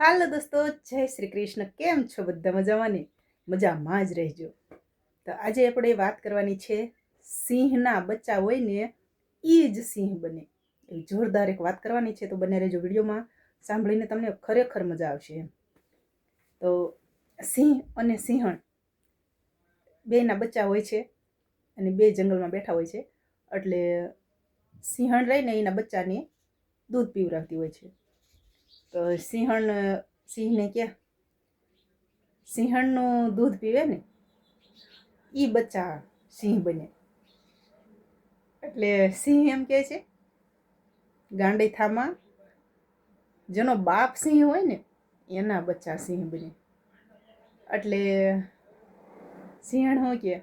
હાલો દોસ્તો, જય શ્રી કૃષ્ણ. કેમ છો બધા મજામાં ને મજામાં જ રહેજો. તો આજે આપણે વાત કરવાની છે સિંહના બચ્ચા હોય ને એ જ સિંહ બને. એવી જોરદાર એક વાત કરવાની છે, તો બને રહેજો વિડીયોમાં. સાંભળીને તમને ખરેખર મજા આવશે એમ. તો સિંહ અને સિંહણ બેના બચ્ચા હોય છે અને બે જંગલમાં બેઠા હોય છે. એટલે સિંહણ રહીને એના બચ્ચાને દૂધ પીવરાવતી હોય છે. તો સિંહણ, સિંહને કે, સિંહણનું દૂધ પીવે ને એ બચ્ચા સિંહ બને. એટલે સિંહ એમ કહે છે ગાંડી થામાં જેનો બાપ સિંહ હોય ને, એના બચ્ચા સિંહ બને. એટલે સિંહણ શું કે,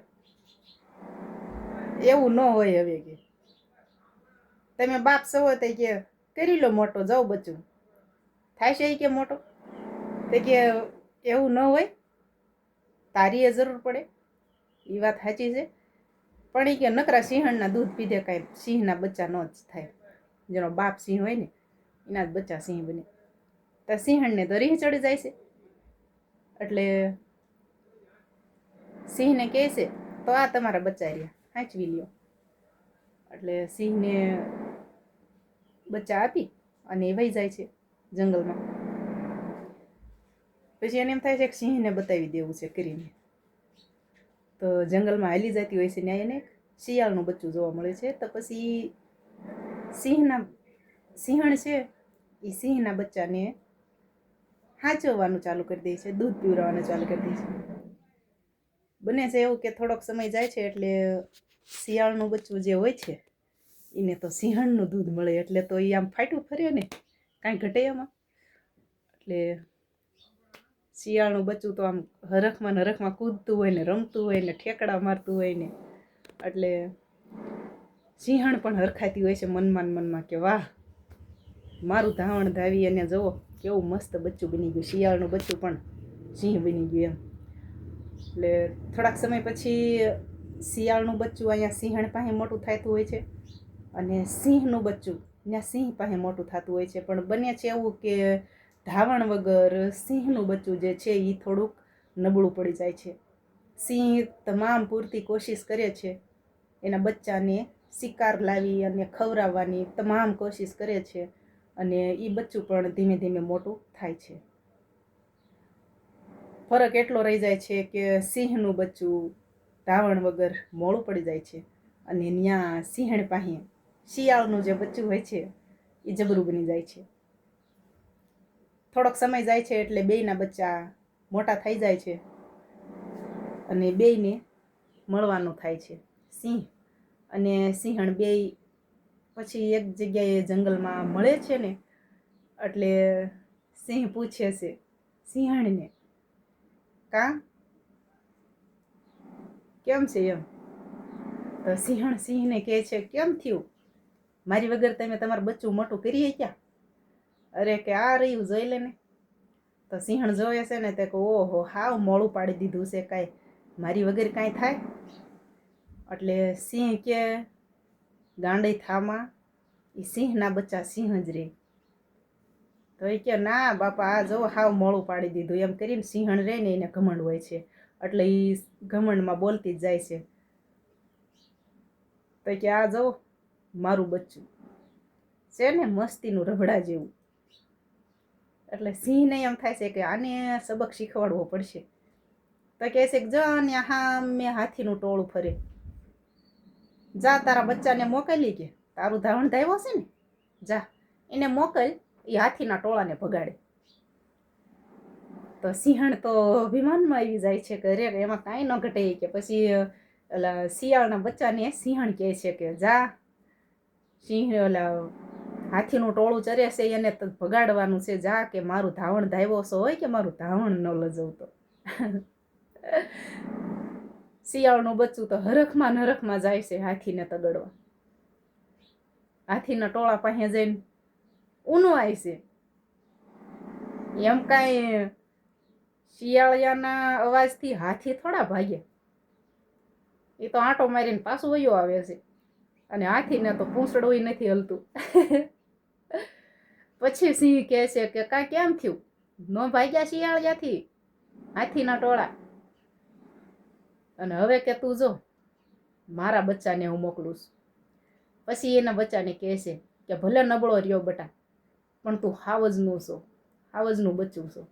એવું ન હોય હવે કે. તમે બાપ સવો તે કે, કરી લો મોટો જાઓ બચ્ચું. થાય છે કે મોટો? તે કે એવું ન હોય તારી એ જરૂર પડે. એ વાત સાચી છે. પણ એ કે નકરા સિંહણના દૂધ પીધે કાંઈ સિંહના બચ્ચા ન જ થાય. જેનો બાપ સિંહ હોય ને, એના જ બચ્ચા સિંહ બને. તો સિંહણને તો રીહ ચડી જાય છે. એટલે સિંહને કહે છે, તો આ તમારા બચ્ચા રહ્યા, હાંચવી લ્યો. એટલે સિંહને બચ્ચા આપી અને એ વહી જાય છે. જંગલમાં. પછી એને એમ થાય છે કે સિંહને બતાવી દેવું છે કરીને. તો જંગલમાં હાલી જતી હોય છે ત્યાં એને શિયાળનું બચ્ચું જોવા મળે છે. તો પછી સિંહના, સિંહણ છે, એ સિંહના બચ્ચાને હાચવવાનું ચાલુ કરી દે છે, દૂધ પીવડાવવાનું ચાલુ કરી દે છે. બને છે એવું કે થોડોક સમય જાય છે એટલે શિયાળનું બચ્ચું જે હોય છે, એને તો સિંહણનું દૂધ મળે એટલે તો એ આમ ફાટું ફરે ને. કાંઈ ઘટે એમાં? એટલે શિયાળનું બચ્ચું તો આમ હરખમાં ને હરખમાં કૂદતું હોય ને રમતું હોય ને ઠેકડા મારતું હોય ને. એટલે સિંહણ પણ હરખાતી હોય છે મનમાં મનમાં કે વાહ, મારું ધાવણ ધાવી અને જુઓ કેવું મસ્ત બચ્ચું બની ગયું, શિયાળનું બચ્ચું પણ સિંહ બની ગયું એમ. એટલે થોડાક સમય પછી શિયાળનું બચ્ચું અહીંયા સિંહણ પાસે મોટું થતું હોય છે અને સિંહનું બચ્ચું ત્યાં સિંહ પાસે મોટું થતું હોય છે. પણ બને છે એવું કે ધાવણ વગર સિંહનું બચ્ચું જે છે એ થોડુંક નબળું પડી જાય છે. સિંહ તમામ પૂરતી કોશિશ કરે છે. એના બચ્ચાને શિકાર લાવી અને ખવડાવવાની તમામ કોશિશ કરે છે અને એ બચ્ચું પણ ધીમે ધીમે મોટું થાય છે. ફરક એટલો રહી જાય છે કે સિંહનું બચ્ચું ધાવણ વગર મોડું પડી જાય છે અને ત્યાં સિંહણ પાસે શિયાળનું જે બચ્ચું હોય છે, એ જબરું બની જાય છે. થોડોક સમય જાય છે એટલે બેયના બચ્ચા મોટા થઈ જાય છે અને બેયને મળવાનું થાય છે. સિંહ અને સિંહણ બેય પછી એક જગ્યાએ જંગલમાં મળે છે ને, એટલે સિંહ પૂછે છે, સિંહણને, કા? કેમ છે એમ? તો સિંહણ સિંહને કહે છે, કેમ થયું? મારી વગર તમે તમારું બચ્ચું મોટું કરીએ ક્યાં? અરે કે આ રહ્યું જોઈ લે ને. તો સિંહણ જોવે છે ને તે કે ઓહો, હાવ મોડું પાડી દીધું છે કાંઈ. મારી વગર કાંઈ થાય? એટલે સિંહ કે ગાંડી થામાં. એ સિંહના બચ્ચા સિંહ જ રહે તો એ કે, ના, બાપા, આ જો હાવ મોડું પાડી દીધું. એમ કરીને સિંહણ રહે ને એને ઘમંડ હોય છે. એટલે એ ઘમંડમાં બોલતી જ જાય છે. તો કે, આ જો મારું બચ્ચું. છે ને મસ્તીનું રબડા જેવું? એટલે સિંહને એમ થાય છે કે આને સબક શીખવાડવો પડશે. તો કહે છે કે જા ને હા મેં હાથીનું ટોળું ફરે. જા, તારા બચ્ચાને મોકલી કે. તારું ધાવણ ધાવ્યો છે ને? જા, એને મોકલ, એ હાથીના ટોળાને ભગાડે. તો સિંહણ તો અભિમાનમાં આવી જાય છે કે અરે, એમાં કાંઈ ન ઘટે કે પછી ઓલા શિયાળના બચ્ચાને સિંહણ કહે છે કે જા સિંહ ઓલા હાથીનું ટોળું ચરે છે, એને ભગાડવાનું છે, જા કે મારું ધાવણ ધાવ્યો છો, હોય કે મારું ધાવણ ન લજવતો. શિયાળનું બચ્ચું તો હરખમાં નરખમાં જાય છે હાથીને તગડવા. હાથીના ટોળા પાસે જઈને ઊનું આવે છે. એમ કાંઈ શિયાળિયાના અવાજથી હાથી થોડા ભાગે એ તો આંટો મારીને પાછું વયો આવે છે. અને હાથીને તો પૂંછડું નથી હલતું. પછી સિંહ કહે છે કે કાંઈ કેમ થયું? ન ભાગ્યા શિયાળિયાથી હાથીના ટોળા. અને હવે કે તું જો, મારા બચ્ચાને હું મોકલું છું. પછી એના બચ્ચાને કહે છે કે ભલે નબળો રહ્યો બટા, પણ તું હાવજનું છો, હાવજનું બચ્ચું છો.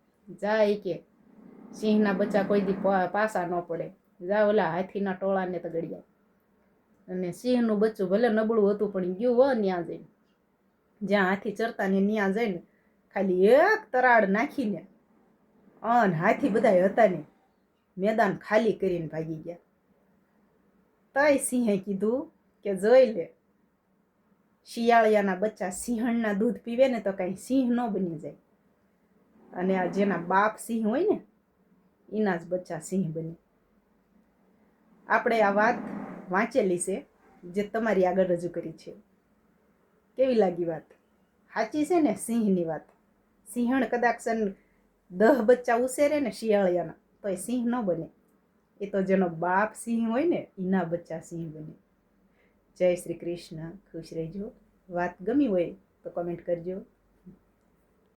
જા એ કે, સિંહના બચ્ચા કોઈ દી પાસા ન પડે. જા ઓલા હાથીના ટોળાને તગડ્યા અને સિંહનું બચ્ચું ભલે નબળું હતું, પણ ગયું હો ત્યાં જઈને. જ્યાં હાથી ચરતા ને ત્યાં જઈને ખાલી એક તરાડ નાખીને અન હાથી બધાય હતા ને મેદાન ખાલી કરીને ભાગી ગયા. તય સિંહે કીધું કે જોઈ લે, શિયાળિયાના બચ્ચા સિંહણના દૂધ પીવે ને તો કાંઈ સિંહ ન બની જાય. અને આ જેના બાપ સિંહ હોય ને એના જ બચ્ચા સિંહ બને. આપણે આ વાત વાંચેલી છે, જે તમારી આગળ રજૂ કરી છે. કેવી લાગી વાત? સાચી છે ને સિંહની વાત? સિંહણ કદાચ દહ બચ્ચા ઉછેરે ને શિયાળિયાના, તો એ સિંહ ન બને. એ તો જેનો બાપ સિંહ હોય ને, એના બચ્ચા સિંહ બને. જય શ્રી કૃષ્ણ. ખુશ રહેજો. વાત ગમી હોય તો કમેન્ટ કરજો.